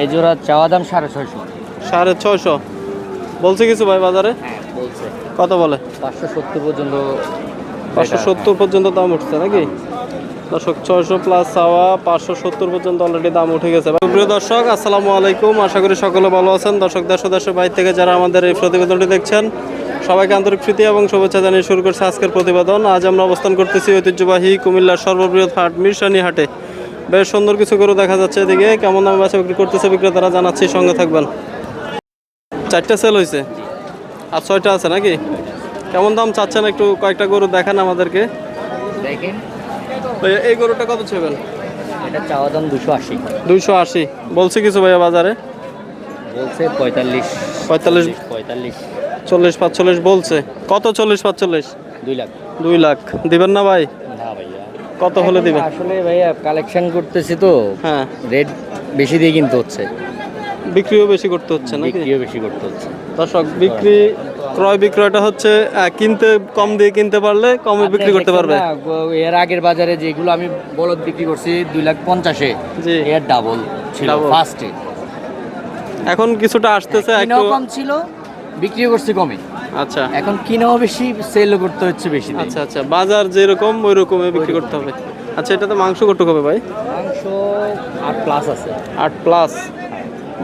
এই জোড়া চাওয়া দাম সাড়ে ছয়শো। সাড়ে ছয়শো। বলছে কিছু ভাই বাজারে? হ্যাঁ বলছে। কত বলে? পাঁচশো সত্তর পর্যন্ত পাঁচশো সত্তর পর্যন্ত দাম উঠছে নাকি? দর্শক ছয়শো প্লাস চাওয়া পাঁচশো সত্তর পর্যন্ত অলরেডি দাম উঠে গেছে। প্রিয় দর্শক আসসালামু আলাইকুম। আশা করি সকলে ভালো আছেন। দর্শক দেশ দেশের বাইরে থেকে যারা আমাদের এই প্রতিবেদনটি দেখছেন সবাইকে আন্তরিক প্রীতি এবং শুভেচ্ছা জানিয়ে শুরু করছে আজকের প্রতিবেদন। আজ আমরা অবস্থান করতেছি ঐতিহ্যবাহী কুমিল্লার সর্ববৃহৎ হাট মিরসানি হাটে বেশ সুন্দর কিছু গরু দেখা যাচ্ছে এদিকে। কেমন দামে বাসা বিক্রি করতেছে বিক্রেতারা জানাচ্ছি সঙ্গে থাকবেন। চারটা সেল হয়েছে আর ছয়টা আছে নাকি? কেমন দাম চাচ্ছেন একটু কয়েকটা গরু দেখান আমাদেরকে। এই গরুটা কত ছেবেন এটা চাওয়া দাম দুশো আশি। দুইশো আশি। বলছে কিছু ভাইয়া বাজারে? বলছে পঁয়তাল্লিশ। পঁয়তাল্লিশ। পঁয়তাল্লিশ। চল্লিশ পাঁচচল্লিশ বলছে। কত চল্লিশ পাঁচচল্লিশ? দুই লাখ। দুই লাখ। দিবেন না ভাই? কত হলে দিবেন? আসলে ভাইয়া কালেকশন করতেছি তো হ্যাঁ। রেট বেশি দিয়ে কিনতে হচ্ছে। বিক্রিও বেশি করতে হচ্ছে নাকি? বিক্রিও বেশি করতে হচ্ছে। দর্শক বিক্রি ক্রয় বিক্রয়টা হচ্ছে কিনতে কম দিয়ে কিনতে পারলে কমে বিক্রি করতে পারবে। না, এর আগের বাজারে যেগুলো আমি বলদ বিক্রি করছি দুই লাখ পঞ্চাশে এর ডাবল ছিল। ফার্স্টে এখন কিছুটা আসতেছে একটু কম ছিল বিক্রিও করছি কমে আচ্ছা। এখন কিনাও বেশি সেলও করতে হচ্ছে বেশি আচ্ছা আচ্ছা। বাজার যেরকম ওই রকমে বিক্রি করতে হবে। আচ্ছা এটাতে মাংস কত হবে ভাই? মাংস আট প্লাস আছে। আট প্লাস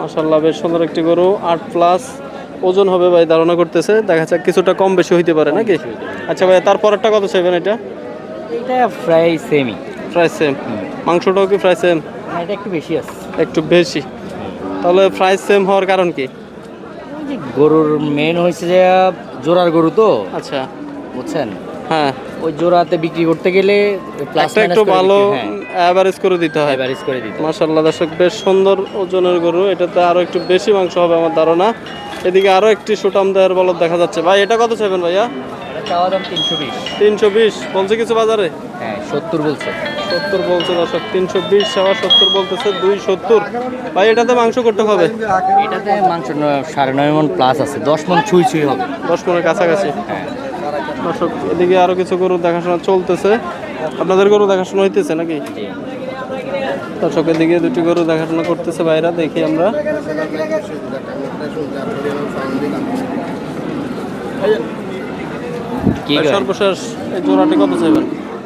মাসাল্লাহ বেশ সুন্দর একটি গরু আট প্লাস ওজন হবে ভাই ধারণা করতেছে। দেখা যাক কিছুটা কম বেশি হইতে পারে নাকি? আচ্ছা ভাই তারপরেরটা কত চাইবেন এটা? এটা প্রায় সেমই ফ্রাই সেম মাংসটাও কি ফ্রাই সেম এটা একটু বেশি আছে। একটু বেশি। তাহলে ফ্রাই সেম হওয়ার কারণ কি? যে গরুর মেন হয়েছে যে জোড়ার গরু তো। আচ্ছা। বুঝছেন? হ্যাঁ। ওই জোড়াতে বিক্রি করতে গেলে প্লাসটা একটু ভালো অ্যাভারেজ করে দিতে হয়। অ্যাভারেজ করে দিতে মাশাআল্লাহ দর্শক বেশ সুন্দর ওজনের গরু। এটাতে আরও একটু বেশি মাংস হবে আমার ধারণা। এদিকে আরও একটি সুটাম দেহের বলদ দেখা যাচ্ছে। ভাই এটা কত চাইবেন ভাইয়া? চাওয়া দাম তিনশো বিশ। তিনশো বিশ বলছে কিছু বাজারে? হ্যাঁ সত্তর বলছে। সত্তর বলছে দর্শক তিনশো বিশ সেবা সত্তর বলতেছে দুই সত্তর। ভাই এটাতে মাংস করতে হবে? এটাতে মাংস সাড়ে নয় মন প্লাস আছে দশ মন ছুঁই ছুঁই হবে। দশ মনের কাছাকাছি? হ্যাঁ। দর্শক এদিকে আরও কিছু গরু দেখাশোনা চলতেছে। আপনাদের গরু দেখাশোনা হইতেছে নাকি? জি। দর্শক এদিকে দুটি গরু দেখাশোনা করতেছে বাইরা দেখি আমরা। কি সর্বশেষ এই জোড়াটি কত চাইবেন?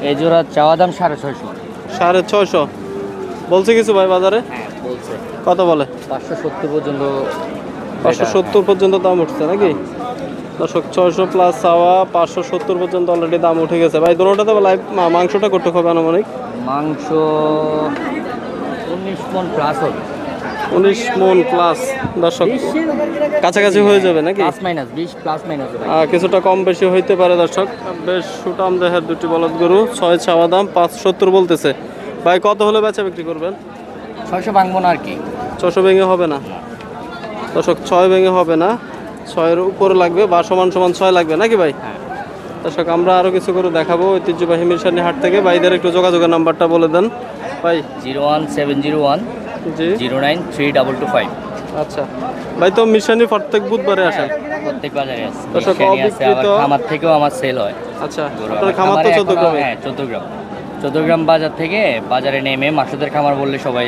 এই জোড়া চাওয়া দাম সাড়ে ছয়শো। সাড়ে ছয়শো। বলছে কিছু ভাই বাজারে? হ্যাঁ বলছে। কত বলে? পাঁচশো সত্তর পর্যন্ত পাঁচশো সত্তর পর্যন্ত দাম উঠছে নাকি? দর্শক ছয়শো প্লাস চাওয়া পাঁচশো সত্তর পর্যন্ত অলরেডি দাম উঠে গেছে। ভাই দুটোটাতে লাইভ মাংসটা করতে হবে আনুমানিক? মাংস উনিশ মন প্লাস হবে। উনিশ মন প্লাস দর্শক। কাছাকাছি হয়ে যাবে নাকি? কিছুটা কম বেশি হইতে পারে দর্শক। বেশ সুটাম দেহের দুটি বলদ গরু ছয় চাওয়া দাম পাঁচ সত্তর বলতেছে। ভাই কত হলে বেচা বিক্রি করবেন? ছয়শো ভাঙবো না আর কি। ছশো ভেঙে হবে না? দর্শক ছয় ভেঙে হবে না। ছয়ের উপরে লাগবে বা সমান সমান ছয় লাগবে নাকি ভাই? হ্যাঁ। দর্শক আমরা আরও কিছু করে দেখাবো ঐতিহ্যবাহী মিরসানি হাট থেকে। ভাইদের একটু যোগাযোগের নাম্বারটা বলে দেন। ভাই। Zero one seven zero one zero nine three double two five. আচ্ছা। ভাই তো মিরসানি প্রত্যেক বুধবারে আসেন? প্রত্যেক বাজারে আছে দর্শক, মিশানি খামার থেকেও আমার সেল হয়। আচ্ছা আপনার খামার তো খামারে চোদ্দ হ্যাঁ চোদ্দ গ্রাম। চোদ্দ গ্রাম বাজার থেকে বাজারে নেমে মাসুদের খামার বললে সবাই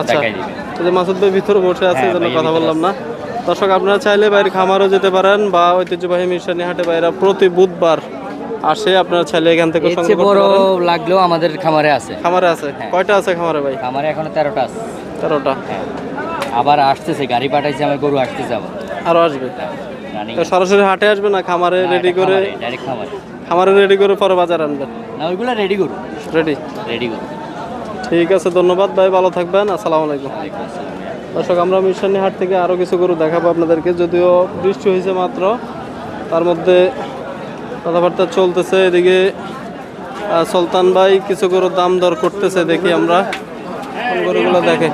আচ্ছা। যে মাসুদ ভাই ভিতরে বসে আছে হ্যাঁ, জন্য কথা বললাম না। দর্শক আপনারা চাইলে বাইরে খামারও যেতে পারেন বা ঐতিহ্যবাহী মিরসানি হাটে বাইরা প্রতি বুধবার আসে আপনারা চাইলে এখান থেকে সংগ্রহ বড় লাগলেও আমাদের খামারে আছে। খামারে আছে? হ্যাঁ। কয়টা আছে খামারে ভাই? খামারে এখনও তেরোটা আছে। তেরোটা? হ্যাঁ। আবার আসতেছে গাড়ি পাঠাইছে আমার গরু আসতেছে আবার। আরও আসবে? তো সরাসরি হাটে আসবে না খামারে রেডি করে ডাইরেক্ট খামারে। খামারে রেডি করে পরে বাজার আনবেন না ওইগুলো রেডি করু রেডি রেডি করু ঠিক আছে ধন্যবাদ ভাই ভালো থাকবেন আসসালামু আলাইকুম। দর্শক আমরা মিশনি হাট থেকে আরও কিছু গরু দেখাবো আপনাদেরকে যদিও বৃষ্টি হয়েছে মাত্র তার মধ্যে কথাবার্তা চলতেছে এদিকে সুলতান ভাই কিছু গরুর দাম দর করতেছে দেখি আমরা। গরুগুলো দেখে।